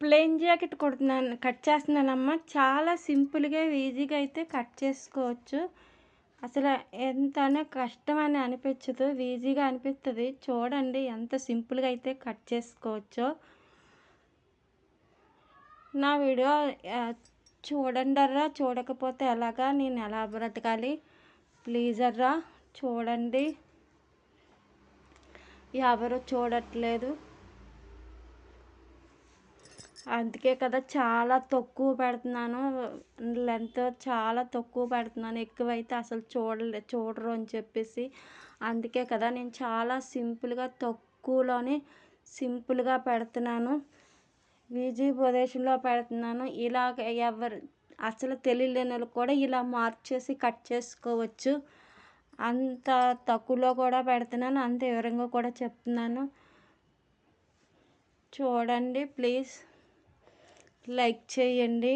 Plain jacket కుడుతున్నాను cut చేస్తున్నానమ్మా. చాలా సింపుల్గా ఈజీగా అయితే కట్ చేసుకోవచ్చు. అసలు ఎంతనో కష్టం అని అనిపించదు ఈజీగా అనిపిస్తుంది. చూడండి ఎంత సింపుల్గా అయితే కట్ చేసుకోవచ్చో. నా వీడియో చూడండిర్రా చూడకపోతే ఎలాగా? నేను ఎలా బ్రతకాలి? ప్లీజర్రా చూడండి. ఎవరు చూడట్లేదు? అందుకే కదా చాలా తక్కువ పెడుతున్నాను. లెంత్ చాలా తక్కువ పెడుతున్నాను. ఎక్కువైతే అసలు చూడలే చూడరు అని చెప్పేసి. అందుకే కదా నేను చాలా సింపుల్గా తక్కువలోనే సింపుల్గా పెడుతున్నాను. వీజీ ప్రదేశంలో పెడుతున్నాను. ఇలాగ ఎవరు అసలు తెలియలేని వాళ్ళు కూడా ఇలా మార్చేసి కట్ చేసుకోవచ్చు. అంత తక్కువలో కూడా పెడుతున్నాను. అంత వివరంగా కూడా చెప్తున్నాను. చూడండి ప్లీజ్. లైక్ చేయండి.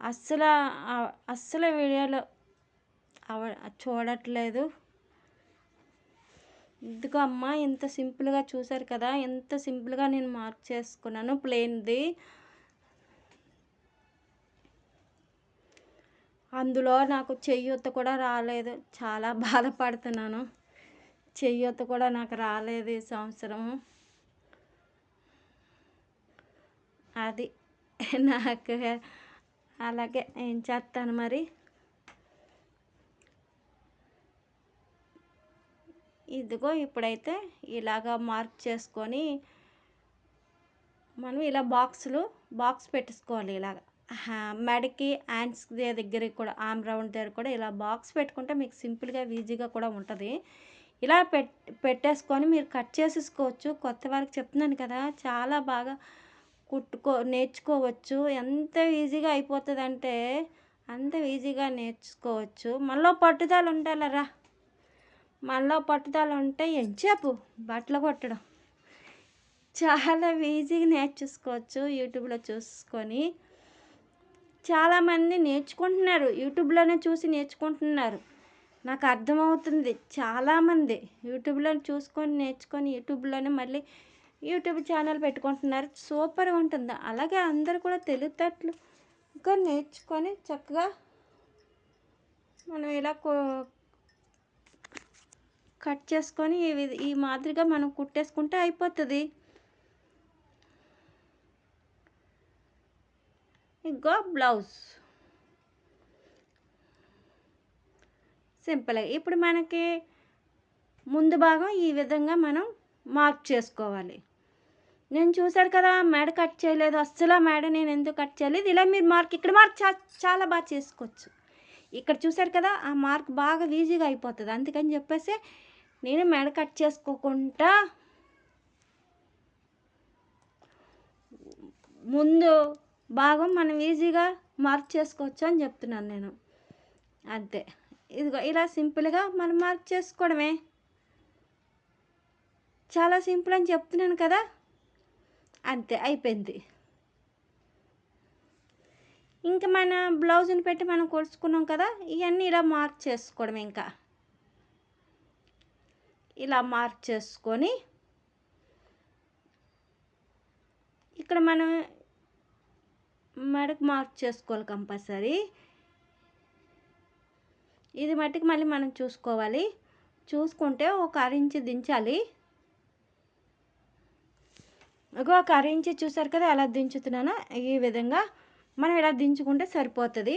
అస్సలు అస్సలు వీడియోలో అవ చూడట్లేదు. ఇదిగో అమ్మ ఇంత సింపుల్గా చూసారు కదా ఎంత సింపుల్గా నేను మార్క్ చేసుకున్నాను ప్లెయిన్ది అందులో నాకు చెయ్యొత్త కూడా రాలేదు. చాలా బాధపడుతున్నాను. చెయ్యొత్త కూడా నాకు రాలేదు ఈ సంవత్సరం అది. నాకు అలాగే ఏం చేస్తాను మరి? ఇదిగో ఇప్పుడైతే ఇలాగా మార్క్ చేసుకొని మనం ఇలా బాక్సులు బాక్స్ పెట్టేసుకోవాలి ఇలాగ. మెడకి హ్యాండ్స్ దగ్గరికి కూడా ఆమ్ రౌండ్ దగ్గర కూడా ఇలా బాక్స్ పెట్టుకుంటే మీకు సింపుల్గా ఈజీగా కూడా ఉంటుంది. ఇలా పెట్ పెట్టేసుకొని మీరు కట్ చేసేసుకోవచ్చు. కొత్త వారికి చెప్తున్నాను కదా చాలా బాగా కుట్టుకో నేర్చుకోవచ్చు. ఎంత ఈజీగా అయిపోతుంది అంటే అంత ఈజీగా నేర్చుకోవచ్చు. మనలో పట్టుదల ఉండాలరా మనలో పట్టుదల ఉంటే ఎంచేపు బట్టలు కొట్టడం. చాలా ఈజీగా నేర్చేసుకోవచ్చు యూట్యూబ్లో చూసుకొని. చాలామంది నేర్చుకుంటున్నారు యూట్యూబ్లోనే చూసి నేర్చుకుంటున్నారు. నాకు అర్థమవుతుంది. చాలామంది యూట్యూబ్లో చూసుకొని నేర్చుకొని యూట్యూబ్లోనే మళ్ళీ యూట్యూబ్ ఛానల్ పెట్టుకుంటున్నారు. సూపర్గా ఉంటుంది. అలాగే అందరు కూడా తెలివితేటలు ఇంకా నేర్చుకొని చక్కగా మనం ఇలా కట్ చేసుకొని ఈ మాదిరిగా మనం కుట్టేసుకుంటే అయిపోతుంది. ఇంకో బ్లౌజ్. సింపుల్గా ఇప్పుడు మనకి ముందు భాగం ఈ విధంగా మనం మార్క్ చేసుకోవాలి. నేను చూశారు కదా మెడ కట్ చేయలేదు. అస్సలు మేడ నేను ఎందుకు కట్ చేయలేదు? ఇలా మీరు మార్క్ ఇక్కడ మార్క్ చా చాలా బాగా చేసుకోవచ్చు. ఇక్కడ చూశారు కదా ఆ మార్క్ బాగా ఈజీగా అయిపోతుంది. అందుకని చెప్పేసి నేను మెడ కట్ చేసుకోకుండా ముందు భాగం మనం ఈజీగా మార్క్ చేసుకోవచ్చు అని చెప్తున్నాను నేను. అంతే. ఇదిగో ఇలా సింపుల్గా మనం మార్క్ చేసుకోవడమే. చాలా సింపుల్ అని చెప్తున్నాను కదా. అంతే అయిపోయింది. ఇంకా మన బ్లౌజ్ని పెట్టి మనం కొలుచుకున్నాం కదా ఇవన్నీ ఇలా మార్క్ చేసుకోవడం ఇంకా. ఇలా మార్క్ చేసుకొని ఇక్కడ మనం మెడకు మార్క్ చేసుకోవాలి కంపల్సరీ. ఇది మట్టికి మళ్ళీ మనం చూసుకోవాలి. చూసుకుంటే ఒక అరించి దించాలి. ఒక అరించి చూసారు కదా ఎలా దించుతున్నానో? ఈ విధంగా మనం ఇలా దించుకుంటే సరిపోతుంది.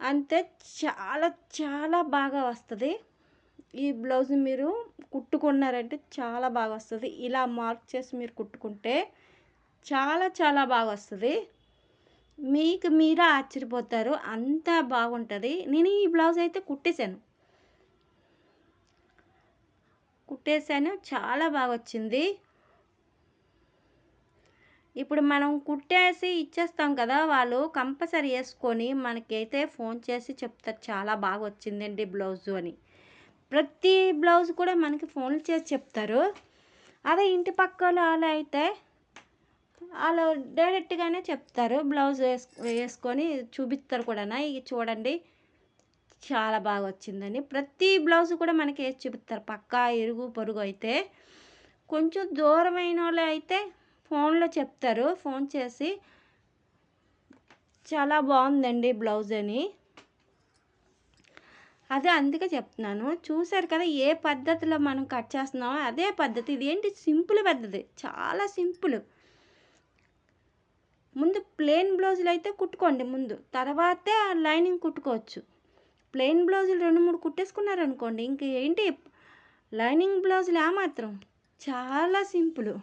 అంతే చాలా చాలా బాగా వస్తుంది. ఈ బ్లౌజ్ మీరు కుట్టుకున్నారంటే చాలా బాగా వస్తుంది. ఇలా మార్క్ చేసి మీరు కుట్టుకుంటే చాలా చాలా బాగా వస్తుంది. మీకు మీరే ఆశ్చర్యపోతారు. అంత బాగుంటుంది. నేను ఈ బ్లౌజ్ అయితే కుట్టేశాను. కుట్టేశాను చాలా బాగా వచ్చింది. ఇప్పుడు మనం కుట్టేసి ఇచ్చేస్తాం కదా వాళ్ళు కంపల్సరీ వేసుకొని మనకైతే ఫోన్ చేసి చెప్తారు చాలా బాగా వచ్చిందండి బ్లౌజు అని. ప్రతి బ్లౌజ్ కూడా మనకి ఫోన్లు చేసి చెప్తారు. అదే ఇంటి పక్కల వాళ్ళు అయితే వాళ్ళు డైరెక్ట్గానే చెప్తారు బ్లౌజ్ వేసు వేసుకొని చూపిస్తారు కూడా ఇవి చూడండి చాలా బాగా వచ్చిందని ప్రతి బ్లౌజ్ కూడా మనకి వేసి చూపిస్తారు. పక్కా ఇరుగు పొరుగు అయితే. కొంచెం దూరమైన వాళ్ళు అయితే ఫోన్లో చెప్తారు. ఫోన్ చేసి చాలా బాగుందండి బ్లౌజ్ అని. అదే అందుకే చెప్తున్నాను. చూసారు కదా ఏ పద్ధతిలో మనం కట్ చేస్తున్నామో అదే పద్ధతి. ఇది ఏంటి? సింపుల్ పద్ధతి. చాలా సింపుల్. ముందు ప్లెయిన్ బ్లౌజులు అయితే కుట్టుకోండి ముందు. తర్వాతే ఆ లైనింగ్ కుట్టుకోవచ్చు. ప్లెయిన్ బ్లౌజులు రెండు మూడు కుట్టేసుకున్నారనుకోండి ఇంక ఏంటి? లైనింగ్ బ్లౌజులు ఏమాత్రం చాలా సింపుల్.